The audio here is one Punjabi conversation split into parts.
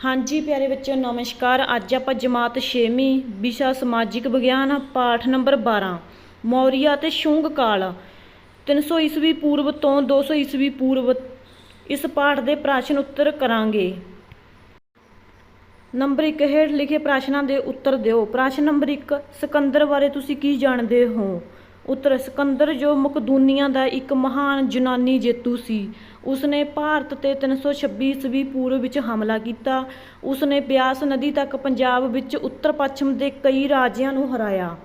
ਹਾਂਜੀ ਪਿਆਰੇ ਬੱਚਿਓ, ਨਮਸਕਾਰ। ਅੱਜ ਆਪਾਂ ਜਮਾਤ 6ਵੀਂ ਵਿਸ਼ਾ ਸਮਾਜਿਕ ਵਿਗਿਆਨ ਪਾਠ ਨੰਬਰ 12 ਮੌਰੀਆ ਤੇ ਸ਼ੁੰਗ ਕਾਲ। 300 ਈਸਵੀ ਪੂਰਵ ਤੋਂ 200 ਈਸਵੀ ਪੂਰਵ ਇਸ ਪਾਠ ਦੇ ਪ੍ਰਸ਼ਨ ਉੱਤਰ ਕਰਾਂਗੇ। ਨੰਬਰ 1 ਹੇਠ ਲਿਖੇ ਪ੍ਰਸ਼ਨਾਂ ਦੇ ਉੱਤਰ ਦਿਓ। ਪ੍ਰਸ਼ਨ ਨੰਬਰ 1 ਸਿਕੰਦਰ ਬਾਰੇ ਤੁਸੀਂ ਕੀ ਜਾਣਦੇ ਹੋ? ਉੱਤਰ ਸਿਕੰਦਰ ਜੋ ਮਕਦੂਨੀਆ ਦਾ ਇੱਕ ਮਹਾਨ ਯੂਨਾਨੀ ਜੇਤੂ ਸੀ। ਉਸਨੇ ਭਾਰਤ ਤੇ 326 ਈਸਵੀ ਪੂਰਬ ਵਿੱਚ ਹਮਲਾ ਕੀਤਾ। ਉਸਨੇ ਬਿਆਸ ਨਦੀ ਤੱਕ ਪੰਜਾਬ ਵਿੱਚ ਉੱਤਰ ਪੱਛਮ ਦੇ ਕਈ ਰਾਜਿਆਂ ਨੂੰ ਹਰਾਇਆ।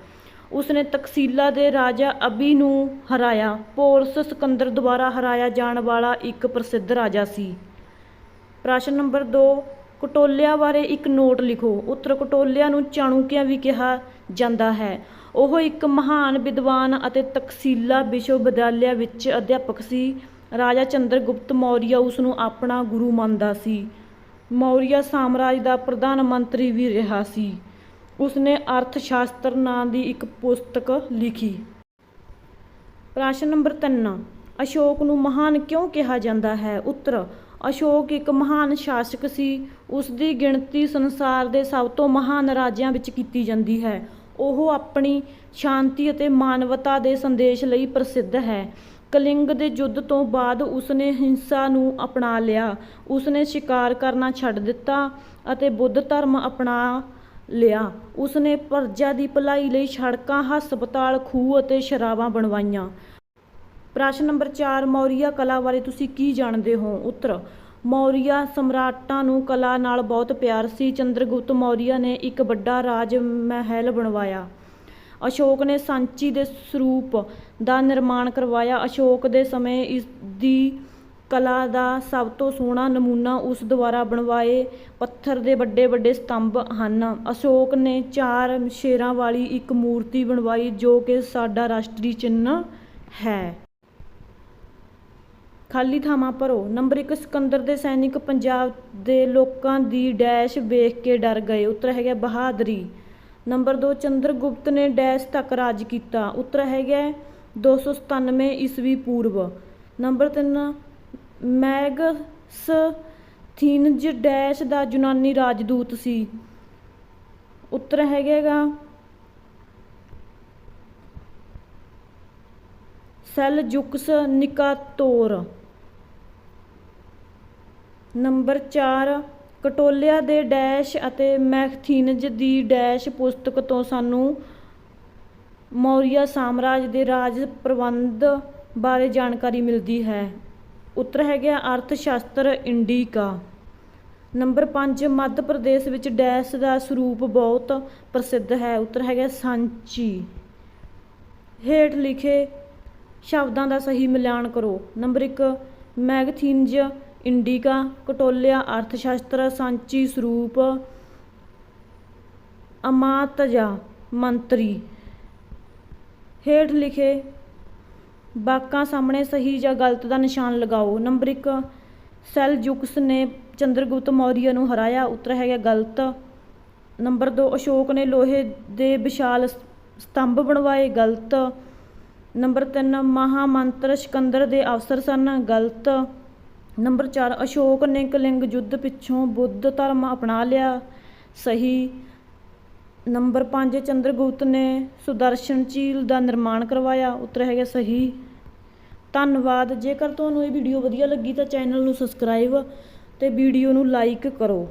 ਉਸਨੇ ਤਕਸੀਲਾ ਦੇ ਰਾਜਾ ਅਬੀ ਨੂੰ ਹਰਾਇਆ। ਪੋਰਸ ਸਿਕੰਦਰ ਦੁਆਰਾ ਹਰਾਇਆ ਜਾਣ ਵਾਲਾ ਇੱਕ ਪ੍ਰਸਿੱਧ ਰਾਜਾ ਸੀ। ਪ੍ਰਸ਼ਨ ਨੰਬਰ 2 ਕਟੋਲਿਆ ਬਾਰੇ ਇੱਕ ਨੋਟ ਲਿਖੋ। ਉੱਤਰ ਕਟੋਲਿਆ ਨੂੰ ਚਾਣੂਕਿਆ ਵੀ ਕਿਹਾ ਜਾਂਦਾ ਹੈ। ਉਹ ਇੱਕ ਮਹਾਨ ਵਿਦਵਾਨ ਅਤੇ ਤਕਸੀਲਾ ਵਿਸ਼ਵ ਵਿਦਿਆਲਿਆ ਵਿੱਚ ਅਧਿਆਪਕ ਸੀ। ਰਾਜਾ ਚੰਦਰਗੁਪਤ ਮੌਰੀਆ ਉਸ ਨੂੰ ਆਪਣਾ ਗੁਰੂ ਮੰਨਦਾ ਸੀ। ਮੌਰੀਆ ਸਾਮਰਾਜ ਦਾ ਪ੍ਰਧਾਨ ਮੰਤਰੀ ਵੀ ਰਿਹਾ ਸੀ। ਉਸਨੇ ਅਰਥ ਸ਼ਾਸਤਰ ਨਾਂ ਦੀ ਇੱਕ ਪੁਸਤਕ ਲਿਖੀ। ਪ੍ਰਸ਼ਨ ਨੰਬਰ 3 ਅਸ਼ੋਕ ਨੂੰ ਮਹਾਨ ਕਿਉਂ ਕਿਹਾ ਜਾਂਦਾ ਹੈ? ਉੱਤਰ, ਅਸ਼ੋਕ ਇੱਕ ਮਹਾਨ ਸ਼ਾਸਕ ਸੀ। ਉਸ ਦੀ ਗਿਣਤੀ ਸੰਸਾਰ ਦੇ ਸਭ ਤੋਂ ਮਹਾਨ ਰਾਜਿਆਂ ਵਿੱਚ ਕੀਤੀ ਜਾਂਦੀ ਹੈ। ਉਹ ਆਪਣੀ ਸ਼ਾਂਤੀ ਅਤੇ ਮਾਨਵਤਾ ਦੇ ਸੰਦੇਸ਼ ਲਈ ਪ੍ਰਸਿੱਧ ਹੈ। ਕਲਿੰਗ ਦੇ ਯੁੱਧ ਤੋਂ ਬਾਅਦ ਉਸਨੇ ਹਿੰਸਾ ਨੂੰ ਅਪਣਾ ਲਿਆ। ਉਸਨੇ ਸ਼ਿਕਾਰ ਕਰਨਾ ਛੱਡ ਦਿੱਤਾ ਅਤੇ ਬੁੱਧ ਧਰਮ ਅਪਣਾ ਲਿਆ। ਉਸਨੇ ਪ੍ਰਜਾ ਦੀ ਭਲਾਈ ਲਈ ਸੜਕਾਂ, ਹਸਪਤਾਲ, ਖੂਹ ਅਤੇ ਸ਼ਰਾਬਾਂ ਬਣਵਾਈਆਂ। ਪ੍ਰਸ਼ਨ ਨੰਬਰ 4 ਮੌਰੀਆ ਕਲਾ ਬਾਰੇ ਤੁਸੀਂ ਕੀ ਜਾਣਦੇ ਹੋ? ਉੱਤਰ ਮੌਰੀਆ ਸਮਰਾਟਾਂ ਨੂੰ ਕਲਾ ਨਾਲ ਬਹੁਤ ਪਿਆਰ ਸੀ। ਚੰਦਰਗੁਪਤ ਮੌਰੀਆ ਨੇ ਇੱਕ ਵੱਡਾ ਰਾਜ ਮਹਿਲ ਬਣਵਾਇਆ। ਅਸ਼ੋਕ ਨੇ ਸਾਂਚੀ ਦੇ ਸਰੂਪ ਦਾ ਨਿਰਮਾਣ ਕਰਵਾਇਆ। ਅਸ਼ੋਕ ਦੇ ਸਮੇਂ ਇਸ ਦੀ ਕਲਾ ਦਾ ਸਭ ਤੋਂ ਸੋਹਣਾ ਨਮੂਨਾ ਉਸ ਦੁਆਰਾ ਬਣਵਾਏ ਪੱਥਰ ਦੇ ਵੱਡੇ ਵੱਡੇ ਸਤੰਭ ਹਨ। ਅਸ਼ੋਕ ਨੇ ਚਾਰ ਸ਼ੇਰਾਂ ਵਾਲੀ ਇੱਕ ਮੂਰਤੀ ਬਣਵਾਈ ਜੋ ਕਿ ਸਾਡਾ ਰਾਸ਼ਟਰੀ ਚਿੰਨ੍ਹ ਹੈ। ਖਾਲੀ ਥਾਵਾਂ ਭਰੋ। ਨੰਬਰ 1 ਸਿਕੰਦਰ ਦੇ ਸੈਨਿਕ ਪੰਜਾਬ ਦੇ ਲੋਕਾਂ ਦੀ ਡੈਸ਼ ਵੇਖ ਕੇ ਡਰ ਗਏ। ਉੱਤਰ ਹੈਗਾ ਬਹਾਦਰੀ। ਨੰਬਰ 2 ਚੰਦਰਗੁਪਤ ਨੇ ਡੈਸ਼ ਤੱਕ ਰਾਜ ਕੀਤਾ। ਉੱਤਰ ਹੈਗਾ 297 ਈਸਵੀ ਪੂਰਵ। ਨੰਬਰ 3 ਮੈਗਸ ਥੀਨਜ ਡੈਸ਼ ਦਾ ਯੂਨਾਨੀ ਰਾਜਦੂਤ ਸੀ। ਉੱਤਰ ਹੈਗਾਗਾ ਸੈਲਜੁਕਸ ਨਿਕਾਤੋਰ। ਨੰਬਰ 4 ਕਟੋਲਿਆ ਦੇ ਡੈਸ਼ ਅਤੇ ਮੈਕਥੀਨਜ਼ ਦੀ ਡੈਸ਼ ਪੁਸਤਕ ਤੋਂ ਸਾਨੂੰ ਮੌਰੀਆ ਸਾਮਰਾਜ ਦੇ ਰਾਜ ਪ੍ਰਬੰਧ ਬਾਰੇ ਜਾਣਕਾਰੀ ਮਿਲਦੀ ਹੈ। ਉੱਤਰ ਹੈਗਾ ਅਰਥ ਸ਼ਾਸਤਰ ਇੰਡੀਕਾ। ਨੰਬਰ 5 ਮੱਧ ਪ੍ਰਦੇਸ਼ ਵਿੱਚ ਡੈਸ਼ ਦਾ ਸਰੂਪ ਬਹੁਤ ਪ੍ਰਸਿੱਧ ਹੈ। ਉੱਤਰ ਹੈਗਾ ਸਾਂਚੀ। ਹੇਠ ਲਿਖੇ ਸ਼ਬਦਾਂ ਦਾ ਸਹੀ ਮਿਲਾਨ ਕਰੋ। ਨੰਬਰ 1 ਮੈਗਥੀਨਜ ਇੰਡੀਕਾ, ਕਟੋਲਿਆ ਅਰਥ ਸ਼ਾਸਤਰ ਸਾਂਚੀ ਸਰੂਪ, ਅਮਾਤਜਾ ਮੰਤਰੀ। ਹੇਠ ਲਿਖੇ ਵਾਕਾਂ ਸਾਹਮਣੇ ਸਹੀ ਜਾਂ ਗਲਤ ਦਾ ਨਿਸ਼ਾਨ ਲਗਾਓ। ਨੰਬਰ 1 ਸੈਲਜੁਕਸ ਨੇ ਚੰਦਰਗੁਪਤ ਮੌਰੀਆ ਨੂੰ ਹਰਾਇਆ। ਉੱਤਰ ਹੈਗਾ ਗਲਤ। ਨੰਬਰ 2 ਅਸ਼ੋਕ ਨੇ ਲੋਹੇ ਦੇ ਵਿਸ਼ਾਲ ਸਤੰਭ ਬਣਵਾਏ। ਗਲਤ। ਨੰਬਰ 3 ਮਹਾਮੰਤਰ ਸਿਕੰਦਰ ਦੇ ਅਫਸਰ ਸਨ। ਗਲਤ। ਨੰਬਰ 4 ਅਸ਼ੋਕ ਨੇ ਕਲਿੰਗ ਯੁੱਧ ਪਿੱਛੋਂ ਬੁੱਧ ਧਰਮ ਅਪਣਾ ਲਿਆ। ਸਹੀ। ਨੰਬਰ 5 ਚੰਦਰਗੁਪਤ ਨੇ ਸੁਦਰਸ਼ਨ ਝੀਲ ਦਾ ਨਿਰਮਾਣ ਕਰਵਾਇਆ। ਉੱਤਰ ਹੈਗਾ ਸਹੀ। ਧੰਨਵਾਦ। ਜੇਕਰ ਤੁਹਾਨੂੰ ਇਹ ਵੀਡੀਓ ਵਧੀਆ ਲੱਗੀ ਤਾਂ ਚੈਨਲ ਨੂੰ ਸਬਸਕ੍ਰਾਈਬ ਤੇ ਵੀਡੀਓ ਨੂੰ ਲਾਈਕ ਕਰੋ।